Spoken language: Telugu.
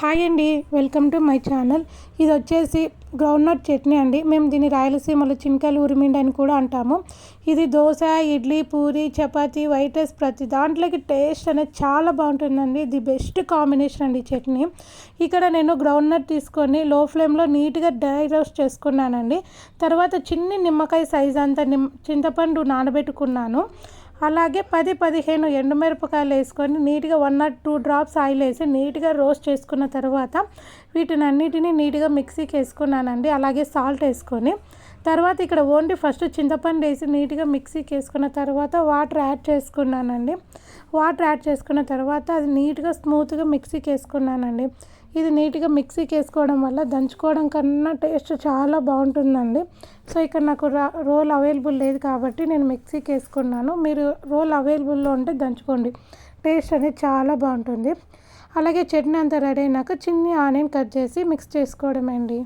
హాయ్ అండి వెల్కమ్ టు మై ఛానల్. ఇది వచ్చేసి గ్రౌండ్నట్ చట్నీ అండి. మేము దీన్ని రాయలసీమలో చిన్కాయలు ఉరిమిండి అని కూడా అంటాము. ఇది దోశ ఇడ్లీ పూరి చపాతీ వైట్ రైస్ ప్రతి దాంట్లోకి టేస్ట్ అనేది చాలా బాగుంటుందండి. ఇది బెస్ట్ కాంబినేషన్ అండి చట్నీ. ఇక్కడ నేను గ్రౌండ్నట్ తీసుకొని లో ఫ్లేమ్లో నీట్గా డ్రై రోస్ట్ చేసుకున్నానండి. తర్వాత చిన్ని నిమ్మకాయ సైజ్ అంత నిమ్ చింతపండు నానబెట్టుకున్నాను. అలాగే పది పదిహేను ఎండుమిరపకాయలు వేసుకొని నీట్గా one not two drops oil వేసి నీట్గా రోస్ట్ చేసుకున్న తర్వాత వీటిని అన్నిటినీ నీట్గా మిక్సీకి వేసుకున్నానండి. అలాగే సాల్ట్ వేసుకొని తర్వాత ఇక్కడ ఓన్లీ ఫస్ట్ చింతపండు వేసి నీట్గా మిక్సీకి వేసుకున్న తర్వాత వాటర్ యాడ్ చేసుకున్నానండి. వాటర్ యాడ్ చేసుకున్న తర్వాత అది నీట్గా స్మూత్గా మిక్సీకి వేసుకున్నానండి. ఇది నీట్గా మిక్సీకి వేసుకోవడం వల్ల దంచుకోవడం కన్నా టేస్ట్ చాలా బాగుంటుందండి. సో ఇక్కడ నాకు రోల్ అవైలబుల్ లేదు కాబట్టి నేను మిక్సీకి వేసుకున్నాను మీరు రోల్ అవైలబుల్లో ఉంటే దంచుకోండి. టేస్ట్ అనేది చాలా బాగుంటుంది. అలాగే చట్నీ అంతా రెడీ అయినాక చిన్ని ఆనియన్ కట్ చేసి మిక్స్ చేసుకోవడమే అండి